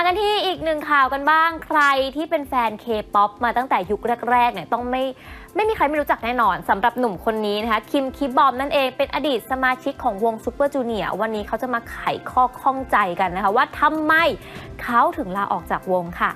มากันที่อีกหนึ่งข่าวกันบ้างใครที่เป็นแฟนเคป๊อปมาตั้งแต่ยุคแรกๆเนี่ยต้องไม่ไม่มีใครไม่รู้จักแน่นอนสำหรับหนุ่มคนนี้นะคะ คิมคิบอมนั่นเองเป็นอดีตสมาชิกของวงซูเปอร์จูเนียร์วันนี้เขาจะมาไขข้อข้องใจกันนะคะ ว่าทำไมเขาถึงลาออกจากวงค่ะ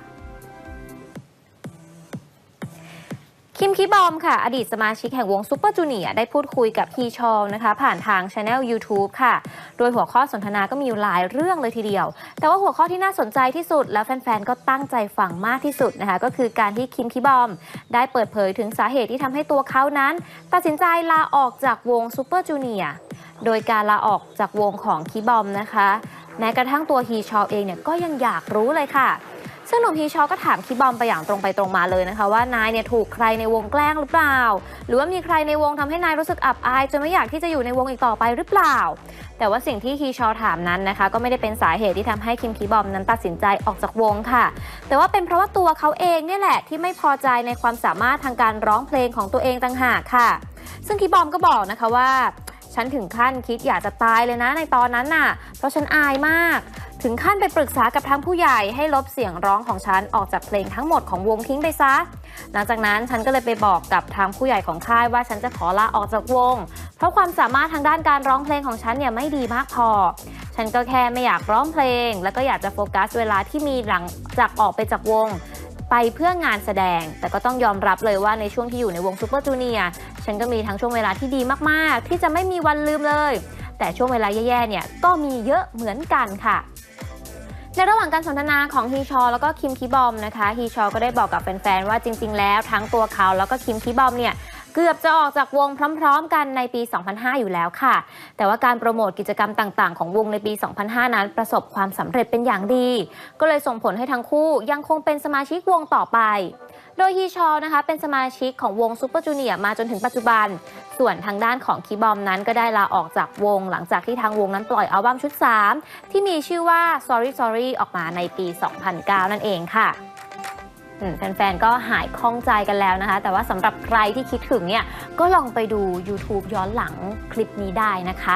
คิมคิบอมค่ะ อดีตสมาชิกแห่งวงซูเปอร์จูเนียได้พูดคุยกับฮีชอลนะคะ ผ่านทางช anel YouTube ค่ะ โดยหัวข้อสนทนาก็มีอยู่หลายเรื่องเลยทีเดียว แต่ว่าหัวข้อที่น่าสนใจที่สุด แล้วแฟน ๆ ก็ตั้งใจฟังมากที่สุดนะคะ ก็คือการที่คิมคิบอม ได้เปิดเผยถึงสาเหตุที่ทำให้ตัวเขานั้น ตัดสินใจลาออกจากวงซูเปอร์จูเนียโดยการลาออกจากวงของคิบอมนะคะแม้กระทั่งตัวฮีชอลเองเนี่ยก็ยังอยากรู้เลยค่ะ ซึ่งหนุ่มฮีชอก็ถามคิบอมไปอย่างตรงไปตรงมาเลยนะคะว่านายเนี่ยถูกใครในวงแกล้งหรือเปล่า หรือว่ามีใครในวงทำให้นายรู้สึกอับอายจนไม่อยากที่จะอยู่ในวงอีกต่อไปหรือเปล่า แต่ว่าสิ่งที่ฮีชอถามนั้นนะคะ ก็ไม่ได้เป็นสาเหตุที่ทำให้คิมคิบอมนั้นตัดสินใจออกจากวงค่ะ แต่ว่าเป็นเพราะว่าตัวเขาเองเนี่ยแหละที่ไม่พอใจในความสามารถทางการร้องเพลงของตัวเองต่างหากค่ะ ซึ่งคิบอมก็บอกนะคะว่าฉันถึงขั้นคิดอยากจะตายเลยนะในตอนนั้นน่ะ เพราะฉันอายมาก ถึงขั้นไปปรึกษากับทางผู้ใหญ่ให้ลบเสียงร้องของฉันออกจากเพลงทั้งหมดของวงทิ้งไปซะ หลังจากนั้นฉันก็เลยไปบอกกับทางผู้ใหญ่ของค่ายว่าฉันจะขอลาออกจากวง เพราะความสามารถทางด้านการร้องเพลงของฉันเนี่ยไม่ดีมากพอ ฉันก็แค่ไม่อยากร้องเพลง แล้วก็อยากจะโฟกัสเวลาที่มีหลังจากออกไปจากวงไปเพื่องานแสดง แต่ก็ต้องยอมรับเลยว่าในช่วงที่อยู่ในวงซูเปอร์จูเนียร์ฉันก็มีทั้งช่วงเวลาที่ดีมาก ๆ ที่จะไม่มีวันลืมเลย แต่ช่วงเวลาแย่ ๆ เนี่ยก็มีเยอะเหมือนกันค่ะ ในระหว่างการสนทนาของฮีชอแล้วก็คิมคีบอมนะคะฮีชอก็ได้บอกกับแฟนๆว่าจริง ๆ แล้วทั้งตัวเขาแล้วก็คิมคีบอมเนี่ย เกือบจะออกจากวงพร้อม ๆ กันในปี 2005 อยู่แล้วค่ะ แต่ว่าการโปรโมทกิจกรรมต่างๆ ของวงในปี 2005 นั้นประสบความสำเร็จเป็นอย่างดี ก็เลยส่งผลให้ทั้งคู่ยังคงเป็นสมาชิกวงต่อไป โดยฮีชอนะคะเป็นสมาชิกของวงซูเปอร์จูเนียร์มาจนถึงปัจจุบัน ส่วนทางด้านของคีบอมนั้นก็ได้ลาออกจากวงหลังจากที่ทางวงนั้นปล่อยอัลบั้มชุด 3 ที่มีชื่อว่า Sorry Sorry ออกมาในปี 2009 นั่นเองค่ะ แฟนๆ ก็หายคล่องใจกันแล้วนะคะ แต่ว่าสำหรับใครที่คิดถึงเนี่ย ก็ลองไปดู YouTube ย้อนหลังคลิปนี้ได้นะคะ